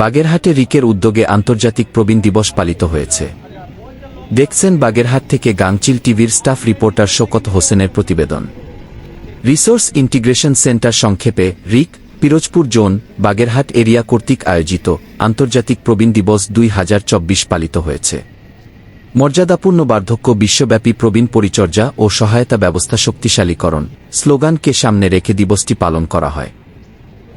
বাগেরহাটে রিকের উদ্যোগে আন্তর্জাতিক প্রবীণ দিবস পালিত হয়েছে। দেখছেন বাগেরহাট থেকে গাংচিল টিভির স্টাফ রিপোর্টার শোকত হোসেনের প্রতিবেদন। রিসোর্স ইন্টিগ্রেশন সেন্টার সংক্ষেপে RIC, Pirojpur zone, Bagerhat area কর্তৃক আয়োজিত আন্তর্জাতিক প্রবীণ দিবস দুই হাজার চব্বিশ পালিত হয়েছে। মর্যাদাপূর্ণ বার্ধক্য বিশ্বব্যাপী প্রবীণ পরিচর্যা ও সহায়তা ব্যবস্থা শক্তিশালীকরণ স্লোগানকে সামনে রেখে দিবসটি পালন করা হয়।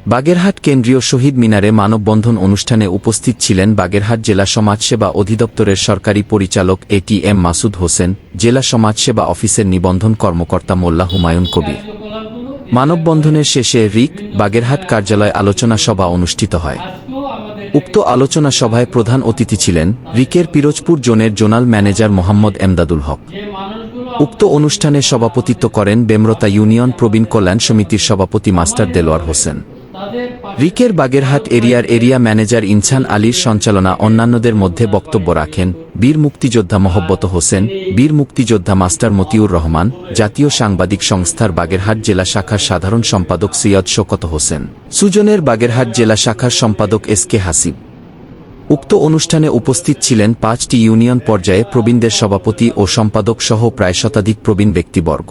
বাগেরহাট কেন্দ্রীয় শহীদ মিনারে মানববন্ধন অনুষ্ঠানে উপস্থিত ছিলেন বাগেরহাট জেলা সমাজসেবা অধিদপ্তরের সরকারি পরিচালক A T M Masud Hossain, জেলা সমাজসেবা অফিসের নিবন্ধন কর্মকর্তা মোল্লা হুমায়ুন কবির। মানববন্ধনের শেষে রিক, বাগেরহাট কার্যালয় আলোচনা সভা অনুষ্ঠিত হয়। উক্ত আলোচনা সভায় প্রধান অতিথি ছিলেন রিকের পিরোজপুর জোনের জোনাল ম্যানেজার মোহাম্মদ এমদাদুল হক। উক্ত অনুষ্ঠানে সভাপতিত্ব করেন বেমরতা ইউনিয়ন প্রবীণ কল্যাণ সমিতির সভাপতি মাস্টার দেলোয়ার হোসেন। রিকের বাগেরহাট এরিয়ার এরিয়া ম্যানেজার ইনসান আলীর সঞ্চালনা অন্যান্যদের মধ্যে বক্তব্য রাখেন বীর মুক্তিযোদ্ধা মহব্বত হোসেন বীর মুক্তিযোদ্ধা মাস্টার মতিউর রহমান জাতীয় সাংবাদিক সংস্থার বাগেরহাট জেলা শাখার সাধারণ সম্পাদক সৈয়দ শোকত হোসেন সুজনের বাগেরহাট জেলা শাখার সম্পাদক এস কে হাসিব। উক্ত অনুষ্ঠানে উপস্থিত ছিলেন পাঁচটি ইউনিয়ন পর্যায়ে প্রবীণদের সভাপতি ও সম্পাদক সহ প্রায় শতাধিক প্রবীণ ব্যক্তিবর্গ।